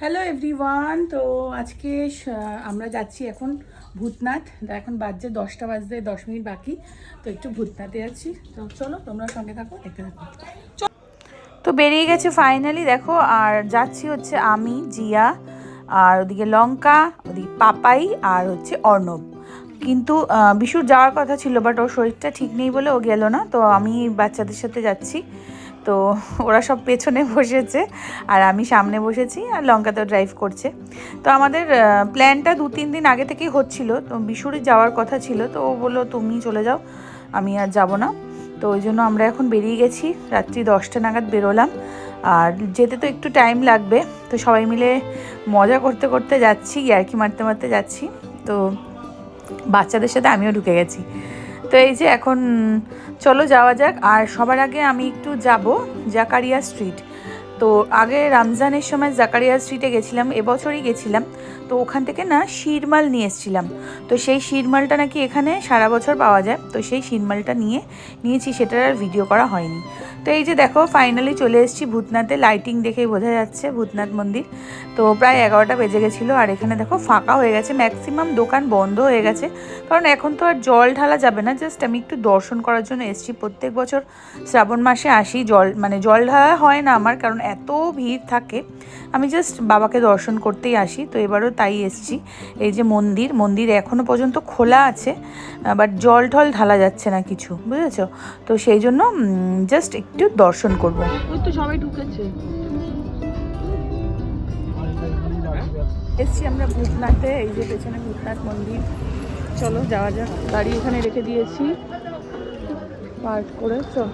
Hello everyone তো আজকে আমরা যাচ্ছি এখন ভূতনাথ। এখন বাজছে দশটা বাজতে দশ মিনিট বাকি, তো একটু ভূতনাথে যাচ্ছি। তো চলো, তোমরা সঙ্গে থাকো, দেখতে থাকো। তো বেরিয়ে গেছে ফাইনালি দেখো, আর যাচ্ছি হচ্ছে আমি, জিয়া, আর ওদিকে লঙ্কা, ওদিকে পাপাই, আর হচ্ছে অর্ণব। কিন্তু বিশুর যাওয়ার কথা ছিল বাট ওর শরীরটা ঠিক নেই বলে ও গেল না। তো আমি বাচ্চাদের সাথে যাচ্ছি। তো ওরা সব পেছনে বসেছে আর আমি সামনে বসেছি আর লঙ্কাতেও ড্রাইভ করছে। তো আমাদের প্ল্যানটা দু তিন দিন আগে থেকেই হচ্ছিল। তো বিশুর যাওয়ার কথা ছিল, তো ও বলল, তুমি চলে যাও, আমি আর যাব না। তো ওই জন্য আমরা এখন বেরিয়ে গেছি। রাত্রি দশটা নাগাদ বেরোলাম। আর যেতে তো একটু টাইম লাগবে। তো সবাই মিলে মজা করতে করতে যাচ্ছি ইয়ার্কি মারতে মারতে যাচ্ছি। তো বাচ্চাদের সাথে আমিও ঢুকে গেছি। তো এই যে এখন চলো যাওয়া যাক। আর সবার আগে আমি একটু যাব জাকারিয়া স্ট্রিট তো আগে রমজানের সময় জাকারিয়া স্ট্রিটে গেছিলাম, এবছরই গেছিলাম। তো ওখান থেকে না শিরমাল নিয়ে এসেছিলাম। তো সেই শিরমালটা নাকি এখানে সারা বছর পাওয়া যায়। তো সেই শিরমালটা নিয়ে নিয়েছি, সেটার আর ভিডিও করা হয়নি। তো এই যে দেখো ফাইনালি চলে এসেছি ভূতনাথে। লাইটিং দেখেই বোঝা যাচ্ছে, ভূতনাথ মন্দির। তো প্রায় এগারোটা বেজে গেছিল, আর এখানে দেখো, ফাঁকা হয়ে গেছে। ম্যাক্সিমাম দোকান বন্ধ হয়ে গেছে। কারণ এখন তো আর জল ঢালা যাবে না। জাস্ট আমি একটু দর্শন করার জন্য এসেছি। প্রত্যেক বছর শ্রাবণ মাসে আসি, জল মানে জল ঢালা হয় না আমার, কারণ এত ভিড় থাকে। আমি জাস্ট বাবাকে দর্শন করতেই আসি। তো এবারও তাই এসছি। এই যে মন্দির মন্দির এখনও পর্যন্ত খোলা আছে বাট জল ঢল ঢালা যাচ্ছে না কিছু, বুঝেছ? তো সেই জন্য জাস্ট একটু দর্শন করব। তো সবাই ঢুকেছে। এসছি আমরা ভূতনাথে এই যে পেছনে ভূতনাথ মন্দির। চলো যাওয়া যাক। গাড়ি এখানে রেখে দিয়েছি। পার্ক করে চল।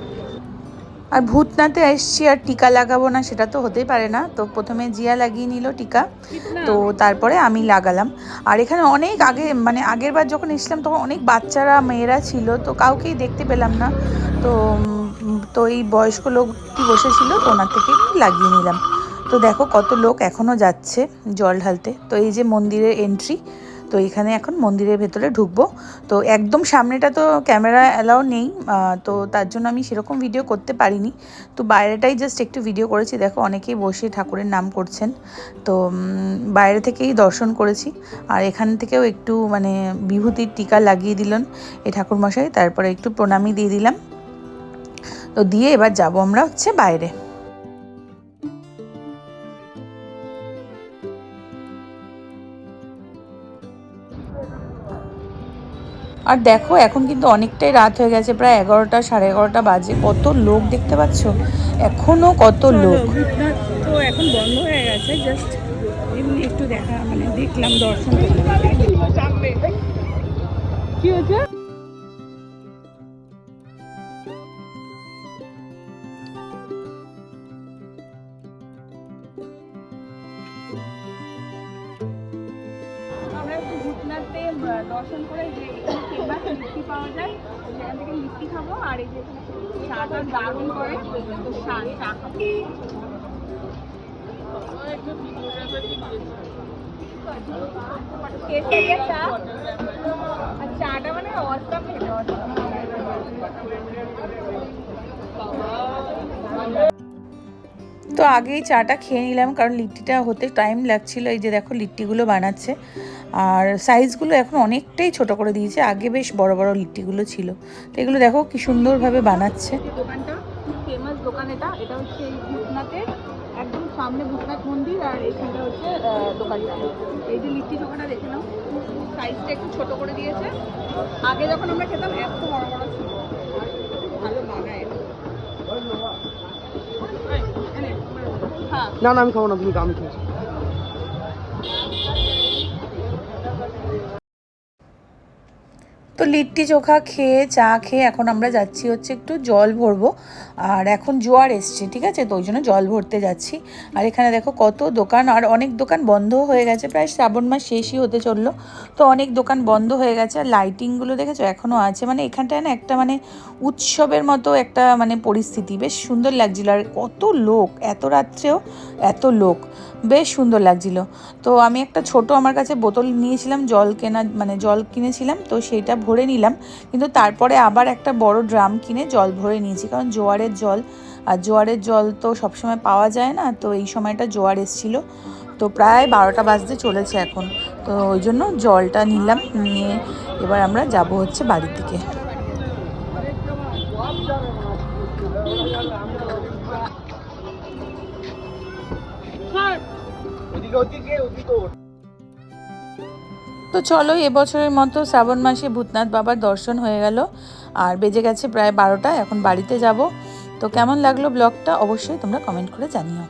আর ভূতনাথে এসছি আর টিকা লাগাবো না সেটা তো হতেই পারে না। তো প্রথমে জিয়া লাগিয়ে নিল টিকা। তো তারপরে আমি লাগালাম। আর এখানে অনেক আগে মানে আগের বার যখন এসেছিলাম তখন অনেক বাচ্চারা মেয়েরা ছিল তো কাউকেই দেখতে পেলাম না। তো তো এই বয়স্ক লোকটি বসেছিল ওনার থেকে একটু লাগিয়ে নিলাম। তো দেখো কত লোক এখনও যাচ্ছে জল ঢালতে। তো এই যে মন্দিরের এন্ট্রি তো এখানে এখন মন্দিরের ভেতরে ঢুকবো। তো একদম সামনেটা তো ক্যামেরা অ্যালাও নেই তো তার জন্য আমি সেরকম ভিডিও করতে পারিনি। তো বাইরেটাই জাস্ট একটু ভিডিও করেছি। দেখো অনেকেই বসে ঠাকুরের নাম করছেন। তো বাইরে থেকেই দর্শন করেছি। আর এখান থেকেও একটু মানে বিভূতির টিকা লাগিয়ে দিলেন এই ঠাকুরমশাই। তারপরে একটু প্রণামী দিয়ে দিলাম। তো দিয়ে এবার যাব আমরা হচ্ছে বাইরে। আর দেখো এখন কিন্তু অনেকটাই রাত হয়ে গেছে প্রায় এগারোটা সাড়ে এগারোটা বাজে। কত লোক দেখতে পাচ্ছ? এখনও কত লোক? তো এখন বন্ধ হয়ে গেছে জাস্ট এমনি একটু দেখা মানে দেখলাম দর্শন করলাম কি হয়েছে? ভূতনাথে দর্শন করে যে ফেমাস লিট্টি পাওয়া যায়, সেখান থেকে লিট্টি খাব। আর এই যে চাটা দারুণ করে চাটা মানে অসম খেতে অসম তো আগেই চাটা খেয়ে নিলাম, কারণ লিট্টিটা হতে টাইম লাগছিল। এই যে দেখো লিট্টিগুলো বানাচ্ছে। আর সাইজগুলো এখন অনেকটাই ছোট করে দিয়েছে। আগে বেশ বড় বড় লিট্টিগুলো ছিল। তো এগুলো দেখো কি সুন্দরভাবে বানাচ্ছে। দোকানটা খুব ফেমাস দোকান এটা। এটা হচ্ছে একদম সামনে আর হচ্ছে দোকানটা। সাইজটা একটু ছোট করে দিয়েছে। আগে যখন আমরা খেতাম এত বড় বড় ছিল ভালো বানায় এটা। এই, এনে, হ্যাঁ না না আমি খাব না তুমি আমি খেয়েছি লিট্টি চোখা খেয়ে, চা খেয়ে এখন আমরা যাচ্ছি হচ্ছে একটু জল ভরবো। আর এখন জোয়ার এসছে, ঠিক আছে? তো ওই জন্য জল ভরতে যাচ্ছি। আর এখানে দেখো কত দোকান, আর অনেক দোকান বন্ধ হয়ে গেছে। প্রায় শ্রাবণ মাস শেষই হতে চলল। তো অনেক দোকান বন্ধ হয়ে গেছে, আর লাইটিংগুলো দেখেছ? এখনও আছে। মানে এখানটায় না একটা মানে উৎসবের মতো একটা মানে পরিস্থিতি। বেশ সুন্দর লাগছিল। আর কত লোক, এত রাত্রেও এত লোক। বেশ সুন্দর লাগছিল। তো আমি একটা ছোট আমার কাছে বোতল নিয়েছিলাম, জল কেনা মানে জল কিনেছিলাম। তো সেইটা ভরে নিলাম। কিন্তু তারপরে আবার একটা বড় ড্রাম কিনে জল ভরে নিয়েছি। কারণ জোয়ারের জল আর জোয়ারের জল তো সবসময় পাওয়া যায় না। তো এই সময়টা জোয়ার এসেছিল। তো প্রায় বারোটা বাজতে চলেছে এখন। তো ওই জন্য জলটা নিলাম। নিয়ে এবার আমরা যাব হচ্ছে বাড়ির দিকে। তো চলো এবছরের মতো শ্রাবণ মাসে ভূতনাথ বাবার দর্শন হয়ে গেল। আর বেজে গেছে প্রায় বারোটা, এখন বাড়িতে যাব। তো কেমন লাগল ব্লগটা অবশ্যই তোমরা কমেন্ট করে জানিও।